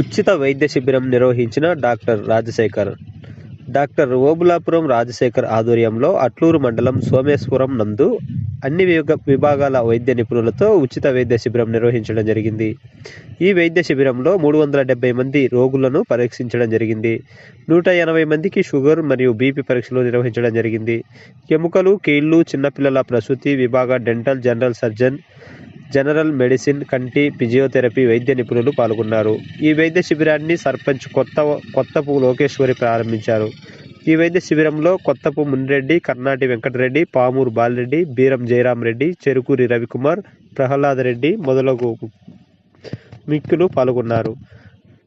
ఉచిత వైద్య శిబిరం నిర్వహించిన డాక్టర్ రాజశేఖర్. డాక్టర్ ఓబులాపురం రాజశేఖర్ ఆధ్వర్యంలో అట్లూరు మండలం సోమేశ్వరం నందు అన్ని విభాగాల వైద్య నిపుణులతో ఉచిత వైద్య శిబిరం నిర్వహించడం జరిగింది. ఈ వైద్య శిబిరంలో మూడు వందల డెబ్బై మంది రోగులను పరీక్షించడం జరిగింది. నూట ఎనభై మందికి షుగర్ మరియు బీపీ పరీక్షలు నిర్వహించడం జరిగింది. ఎముకలు కీళ్ళు చిన్నపిల్లల ప్రసూతి విభాగ dental general surgeon general medicine కంటి ఫిజియోథెరపీ వైద్య నిపుణులు పాల్గొన్నారు. ఈ వైద్య శిబిరాన్ని సర్పంచ్ కొత్త కొత్తపు లోకేశ్వరి ప్రారంభించారు. ఈ వైద్య శిబిరంలో కొత్తపు మున్రెడ్డి కర్ణాటి వెంకటరెడ్డి పామూరు బాలరెడ్డి బీరం జయరాం రెడ్డి చెరుకూరి రవికుమార్ ప్రహ్లాద్ రెడ్డి మొదలగు మిక్కులు పాల్గొన్నారు.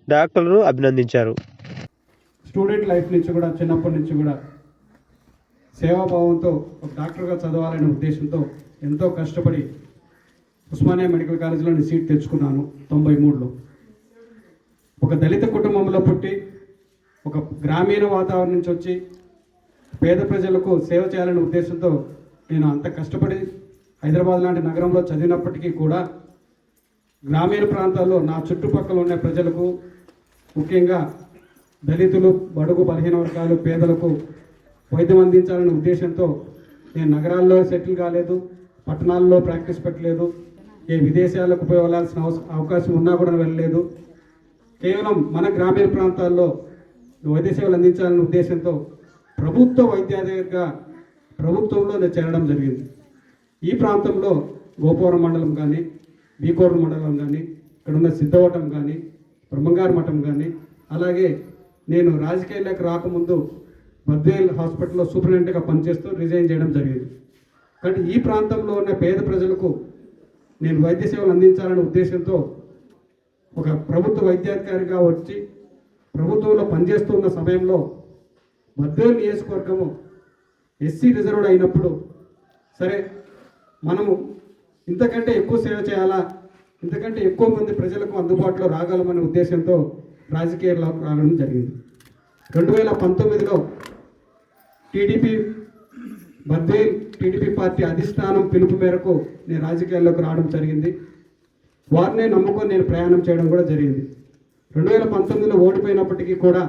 డాక్టర్లను అభినందించారు. స్టూడెంట్ లైఫ్ నుంచి కూడా చిన్నప్పటి నుంచి కూడా సేవాభావంతో ఒక డాక్టర్గా చదవాలనే ఉద్దేశంతో ఎంతో కష్టపడి ఉస్మానియా మెడికల్ కాలేజీలో నేను సీట్ తెచ్చుకున్నాను తొంభై మూడులో. ఒక దళిత కుటుంబంలో పుట్టి ఒక గ్రామీణ వాతావరణం నుంచి వచ్చి పేద ప్రజలకు సేవ చేయాలనే ఉద్దేశంతో నేను అంత కష్టపడి హైదరాబాద్ లాంటి నగరంలో చదివినప్పటికీ కూడా గ్రామీణ ప్రాంతాల్లో నా చుట్టుపక్కల ఉన్న ప్రజలకు ముఖ్యంగా దళితులు బడుగు బలహీన వర్గాలు పేదలకు వైద్యం అందించాలనే ఉద్దేశంతో నేను నగరాల్లో సెటిల్ కాలేదు పట్టణాల్లో ప్రాక్టీస్ పెట్టలేదు ఏ విదేశాలకు పోయి వెళ్ళాల్సిన అవస- అవకాశం ఉన్నా కూడా వెళ్ళలేదు. కేవలం మన గ్రామీణ ప్రాంతాల్లో వైద్య సేవలు అందించాలనే ఉద్దేశంతో ప్రభుత్వ వైద్యాధికారిగా ప్రభుత్వంలో నేను చేరడం జరిగింది. ఈ ప్రాంతంలో గోపవరం మండలం కానీ బీకోరం మండలం కానీ ఇక్కడ ఉన్న సిద్ధవటం కానీ బ్రహ్మంగారు మఠం కానీ అలాగే నేను రాజకీయాల్లోకి రాకముందు బద్వేల్ హాస్పిటల్లో సూపరింటెండెంట్గా పనిచేస్తూ రిజైన్ చేయడం జరిగింది. కాబట్టి ఈ ప్రాంతంలో ఉన్న పేద ప్రజలకు నేను వైద్య సేవలు అందించాలనే ఉద్దేశంతో ఒక ప్రభుత్వ వైద్యాధికారిగా వచ్చి ప్రభుత్వంలో పనిచేస్తున్న సమయంలో బద్వేల్ నియోజకవర్గము ఎస్సీ రిజర్వ్డ్ అయినప్పుడు సరే మనము ఇంతకంటే ఎక్కువ సేవ చేయాలా? ఇంతకంటే ఎక్కువ మంది ప్రజలకు అందుబాటులో రాగలమనే ఉద్దేశంతో రాజకీయాల్లో రావడం జరిగింది. రెండు వేల పంతొమ్మిదిలో టీడీపీ బద్వే టీడీపీ పార్టీ అధిష్టానం పిలుపు మేరకు నేను రాజకీయాల్లోకి రావడం జరిగింది. వారినే నమ్ముకొని నేను ప్రయాణం చేయడం కూడా జరిగింది. రెండు వేల పంతొమ్మిదిలో ఓడిపోయినప్పటికీ కూడా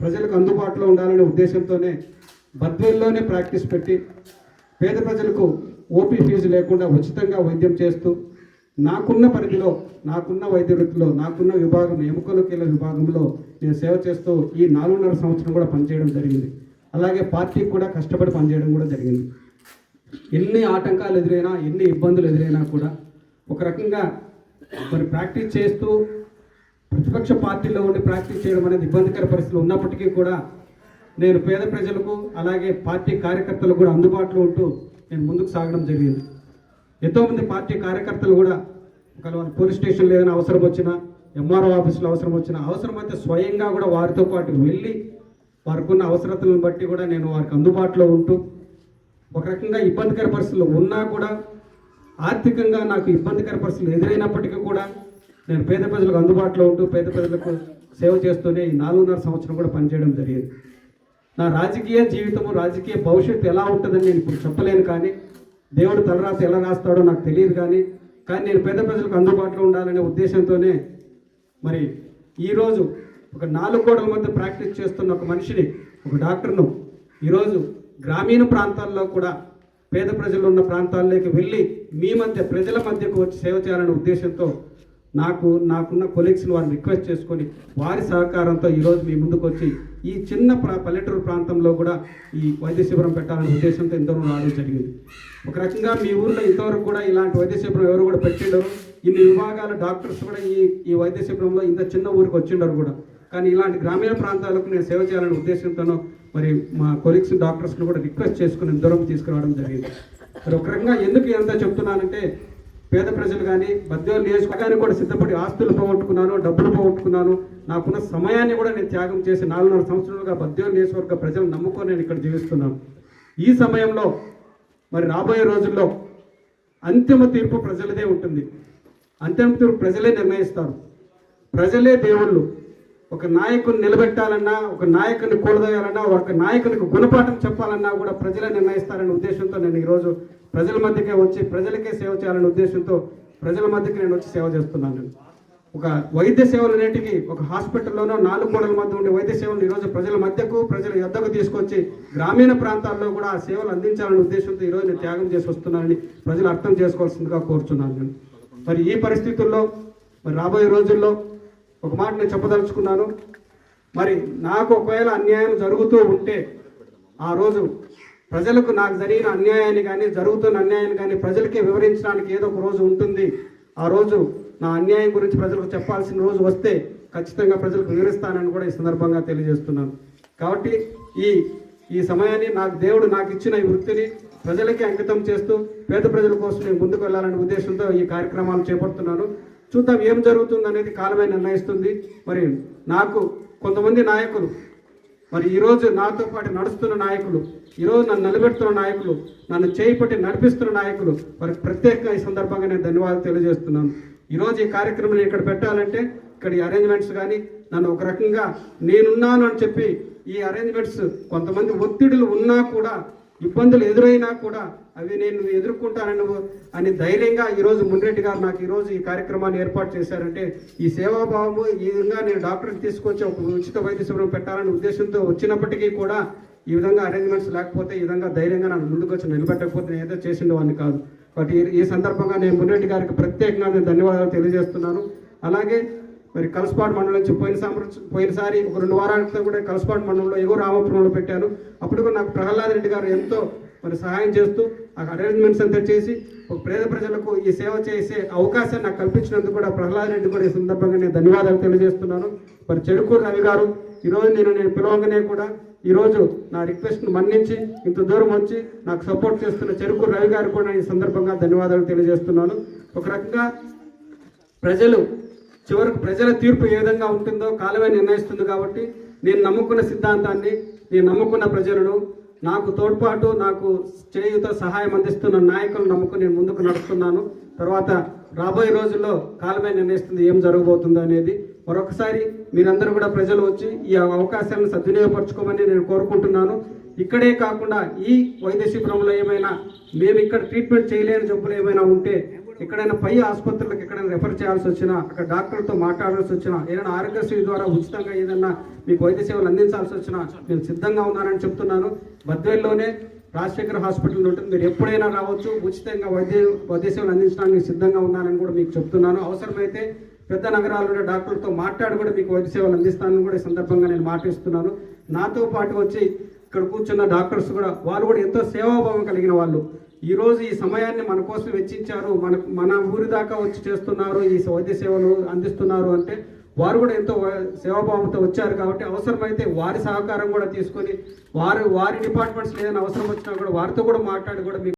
ప్రజలకు అందుబాటులో ఉండాలనే ఉద్దేశంతోనే బద్వేల్లోనే ప్రాక్టీస్ పెట్టి పేద ప్రజలకు ఓపీ ఫీజు లేకుండా ఉచితంగా వైద్యం చేస్తూ నాకున్న పరిధిలో నాకున్న వైద్య వృత్తిలో నాకున్న విభాగం ఎముకలు కీళ్ళ విభాగంలో నేను సేవ చేస్తూ ఈ నాలుగున్నర సంవత్సరం కూడా పనిచేయడం జరిగింది. అలాగే పార్టీకి కూడా కష్టపడి పనిచేయడం కూడా జరిగింది. ఎన్ని ఆటంకాలు ఎదురైనా ఎన్ని ఇబ్బందులు ఎదురైనా కూడా ఒక రకంగా మరి ప్రాక్టీస్ చేస్తూ ప్రతిపక్ష పార్టీలో ఉండి ప్రాక్టీస్ చేయడం అనేది ఇబ్బందికర పరిస్థితులు ఉన్నప్పటికీ కూడా నేను పేద ప్రజలకు అలాగే పార్టీ కార్యకర్తలకు కూడా అందుబాటులో ఉంటూ నేను ముందుకు సాగడం జరిగింది. ఎంతోమంది పార్టీ కార్యకర్తలు కూడా ఒకవేళ వాళ్ళ పోలీస్ స్టేషన్లో ఏదైనా అవసరం వచ్చినా ఎంఆర్ఓ ఆఫీసులు అవసరం వచ్చినా అవసరమైతే స్వయంగా కూడా వారితో పాటు వెళ్ళి వారికి ఉన్న అవసరతలను బట్టి కూడా నేను వారికి అందుబాటులో ఉంటూ ఒక రకంగా ఇబ్బందికర పరిస్థితులు ఉన్నా కూడా ఆర్థికంగా నాకు ఇబ్బందికర పరిస్థితులు ఎదురైనప్పటికీ కూడా నేను పేద ప్రజలకు అందుబాటులో ఉంటూ పేద ప్రజలకు సేవ చేస్తూనే ఈ నాలుగున్నర సంవత్సరం కూడా పనిచేయడం జరిగింది. నా రాజకీయ జీవితము రాజకీయ భవిష్యత్తు ఎలా ఉంటుందని నేను ఇప్పుడు చెప్పలేను కానీ దేవుడు తలరాత ఎలా రాస్తాడో నాకు తెలియదు కానీ కానీ నేను పేద ప్రజలకు అందుబాటులో ఉండాలనే ఉద్దేశంతోనే మరి ఈరోజు ఒక నాలుగు గోడల మధ్య ప్రాక్టీస్ చేస్తున్న ఒక మనిషిని ఒక డాక్టర్ను ఈరోజు గ్రామీణ ప్రాంతాల్లో కూడా పేద ప్రజలు ఉన్న ప్రాంతాల్లోకి వెళ్ళి మీ మధ్య ప్రజల మధ్యకు వచ్చి సేవ చేయాలనే ఉద్దేశంతో నాకు నాకున్న కొలీగ్స్ని వారిని రిక్వెస్ట్ చేసుకొని వారి సహకారంతో ఈరోజు మీ ముందుకు వచ్చి ఈ చిన్న ప్రా పల్లెటూరు ప్రాంతంలో కూడా ఈ వైద్య శిబిరం పెట్టాలనే ఉద్దేశంతో ఇంతవరకు రావడం జరిగింది. ఒక రకంగా మీ ఊర్లో ఇంతవరకు కూడా ఇలాంటి వైద్య శిబిరం ఎవరు కూడా పెట్టిండరు. ఇన్ని విభాగాల డాక్టర్స్ కూడా ఈ ఈ వైద్య శిబిరంలో ఇంత చిన్న ఊరికి వచ్చిండరు కూడా. కానీ ఇలాంటి గ్రామీణ ప్రాంతాలకు నేను సేవ చేయాలనే ఉద్దేశంతోనూ మరి మా కొలీగ్స్ డాక్టర్స్ని కూడా రిక్వెస్ట్ చేసుకుని దూరం తీసుకురావడం జరిగింది. మరి ఒక రకంగా ఎందుకు ఎంత చెప్తున్నానంటే పేద ప్రజలు కానీ బద్యోలు నియోజకవర్గానికి కూడా సిద్ధపడి ఆస్తులు పోగొట్టుకున్నాను డబ్బులు పోగొట్టుకున్నాను. నాకున్న సమయాన్ని కూడా నేను త్యాగం చేసి నాలుగున్నర సంవత్సరాలుగా బద్యోలు నియోజకవర్గ ప్రజలు నమ్ముకొని నేను ఇక్కడ జీవిస్తున్నాను. ఈ సమయంలో మరి రాబోయే రోజుల్లో అంతిమ తీర్పు ప్రజలదే ఉంటుంది. అంతిమ తీర్పు ప్రజలే నిర్ణయిస్తారు. ప్రజలే దేవుళ్ళు. ఒక నాయకుని నిలబెట్టాలన్నా ఒక నాయకుని కూడదోయాలన్నా ఒక నాయకునికి గుణపాఠం చెప్పాలన్నా కూడా ప్రజలే నిర్ణయిస్తారనే ఉద్దేశంతో నేను ఈరోజు ప్రజల మధ్యకే వచ్చి ప్రజలకే సేవ చేయాలనే ఉద్దేశంతో ప్రజల మధ్యకి నేను వచ్చి సేవ చేస్తున్నాను. ఒక వైద్య సేవలు అనేటికి ఒక హాస్పిటల్లోనో నాలుగు గోడల మధ్య ఉండే వైద్య సేవలు ఈరోజు ప్రజల మధ్యకు ప్రజల యొద్దకు తీసుకొచ్చి గ్రామీణ ప్రాంతాల్లో కూడా ఆ సేవలు అందించాలనే ఉద్దేశంతో ఈరోజు నేను త్యాగం చేసి వస్తున్నానని ప్రజలు అర్థం చేసుకోవాల్సిందిగా కోరుచున్నాను. నేను మరి ఈ పరిస్థితుల్లో మరి రాబోయే రోజుల్లో ఒక మాట నేను చెప్పదలుచుకున్నాను. మరి నాకు ఒకవేళ అన్యాయం జరుగుతూ ఉంటే ఆ రోజు ప్రజలకు నాకు జరిగిన అన్యాయాన్ని కానీ జరుగుతున్న అన్యాయాన్ని కానీ ప్రజలకి వివరించడానికి ఏదో ఒక రోజు ఉంటుంది. ఆ రోజు నా అన్యాయం గురించి ప్రజలకు చెప్పాల్సిన రోజు వస్తే ఖచ్చితంగా ప్రజలకు వివరిస్తానని కూడా ఈ సందర్భంగా తెలియజేస్తున్నాను. కాబట్టి ఈ ఈ సమయాన్ని నాకు దేవుడు నాకు ఇచ్చిన ఈ వృత్తిని ప్రజలకి అంకితం చేస్తూ పేద ప్రజల కోసం నేను ముందుకు వెళ్ళాలనే ఉద్దేశంతో ఈ కార్యక్రమాలు చేపడుతున్నాను. చూద్దాం ఏం జరుగుతుంది అనేది కాలమే నిర్ణయిస్తుంది. మరి నాకు కొంతమంది నాయకులు మరి ఈరోజు నాతో పాటు నడుస్తున్న నాయకులు ఈరోజు నన్ను నిలబెడుతున్న నాయకులు నన్ను చేయి నడిపిస్తున్న నాయకులు మరి ప్రత్యేకంగా ఈ సందర్భంగా నేను ధన్యవాదాలు తెలియజేస్తున్నాను. ఈరోజు ఈ కార్యక్రమం ఇక్కడ పెట్టాలంటే ఇక్కడ ఈ అరేంజ్మెంట్స్ కానీ నన్ను ఒక రకంగా నేనున్నాను అని చెప్పి ఈ అరేంజ్మెంట్స్ కొంతమంది ఒత్తిడులు ఉన్నా కూడా ఇబ్బందులు ఎదురైనా కూడా అవి నేను ఎదుర్కొంటానని అని ధైర్యంగా ఈరోజు మున్రెడ్డి గారు నాకు ఈరోజు ఈ కార్యక్రమాన్ని ఏర్పాటు చేశారంటే ఈ సేవాభావము ఈ విధంగా నేను డాక్టర్కి తీసుకొచ్చి ఒక ఉచిత వైద్య శిబిరం పెట్టాలనే ఉద్దేశంతో వచ్చినప్పటికీ కూడా ఈ విధంగా అరేంజ్మెంట్స్ లేకపోతే ఈ విధంగా ధైర్యంగా నన్ను ముందుకు వచ్చి నిలబెట్టకపోతే నేను ఏదో చేసిండేవాడిని కాదు. కాబట్టి ఈ- ఈ సందర్భంగా నేను మున్రెడ్డి గారికి ప్రత్యేకంగా నేను ధన్యవాదాలు తెలియజేస్తున్నాను. అలాగే మరి కలసపాడు మండలం నుంచి పోయిన పోయినసారి ఒక రెండు వారాల క్రితం కూడా కలసపాడు మండలంలో ఎగువ రామపురంలో పెట్టాను. అప్పుడు కూడా నాకు ప్రహ్లాద్ రెడ్డి గారు ఎంతో మరి సహాయం చేస్తూ ఆ అరేంజ్మెంట్స్ అంతా చేసి ఒక పేద ప్రజలకు ఈ సేవ చేసే అవకాశాన్ని నాకు కల్పించినందుకు కూడా ప్రహ్లాద్ రెడ్డి కూడా ఈ సందర్భంగా నేను ధన్యవాదాలు తెలియజేస్తున్నాను. మరి చెరుకూరు రవి గారు ఈరోజు నేను నేను పిలవగానే కూడా ఈరోజు నా రిక్వెస్ట్ను మన్నించి ఇంత దూరం వచ్చి నాకు సపోర్ట్ చేస్తున్న చెరుకూరు రవి గారు కూడా ఈ సందర్భంగా ధన్యవాదాలు తెలియజేస్తున్నాను. ఒక రకంగా ప్రజలు చివరకు ప్రజల తీర్పు ఏ విధంగా ఉంటుందో కాలమే నిర్ణయిస్తుంది కాబట్టి నేను నమ్ముకున్న సిద్ధాంతాన్ని నేను నమ్ముకున్న ప్రజలను నాకు తోడ్పాటు నాకు చేయుత సహాయం అందిస్తున్న నాయకులను నమ్ముకుని నేను ముందుకు నడుస్తున్నాను. తర్వాత రాబోయే రోజుల్లో కాలమే నిర్ణయిస్తుంది ఏం జరగబోతుందో అనేది మరొకసారి మీరందరూ కూడా ప్రజలు వచ్చి ఈ అవకాశాలను సద్వినియోగపరచుకోమని నేను కోరుకుంటున్నాను. ఇక్కడే కాకుండా ఈ వైద్య శిబిరంలో ఏమైనా మేము ఇక్కడ ట్రీట్మెంట్ చేయలేని జబ్బులు ఏమైనా ఉంటే ఎక్కడైనా పై ఆసుపత్రులకు ఎక్కడైనా రెఫర్ చేయాల్సి వచ్చినా అక్కడ డాక్టర్తో మాట్లాడాల్సి వచ్చినా ఏదైనా ఆరోగ్యశ్రీ ద్వారా ఉచితంగా ఏదైనా మీకు వైద్య సేవలు అందించాల్సి వచ్చినా నేను సిద్ధంగా ఉన్నానని చెప్తున్నాను. బద్వేల్లోనే రాజశేఖర్ హాస్పిటల్ ఉంటుంది. మీరు ఎప్పుడైనా రావచ్చు. ఉచితంగా వైద్య వైద్య సేవలు అందించడానికి సిద్ధంగా ఉన్నానని కూడా మీకు చెప్తున్నాను. అవసరమైతే పెద్ద నగరాల్లో డాక్టర్లతో మాట్లాడి కూడా మీకు వైద్య సేవలు అందిస్తానని కూడా ఈ సందర్భంగా నేను మాటిస్తున్నాను నాతో పాటు వచ్చి ఇక్కడ కూర్చున్న డాక్టర్స్ కూడా వాళ్ళు కూడా ఎంతో సేవాభావం కలిగిన వాళ్ళు. ఈ రోజు ఈ సమయాన్ని మన కోసం వెచ్చించారు. మన మన ఊరి దాకా వచ్చి చేస్తున్నారు. ఈ వైద్య సేవలు అందిస్తున్నారు అంటే వారు కూడా ఎంతో సేవాభావంతో వచ్చారు కాబట్టి అవసరమైతే వారి సహకారం కూడా తీసుకొని వారు వారి డిపార్ట్మెంట్స్ ఏదైనా అవసరం వచ్చినా కూడా వారితో కూడా మాట్లాడి కూడా మీకు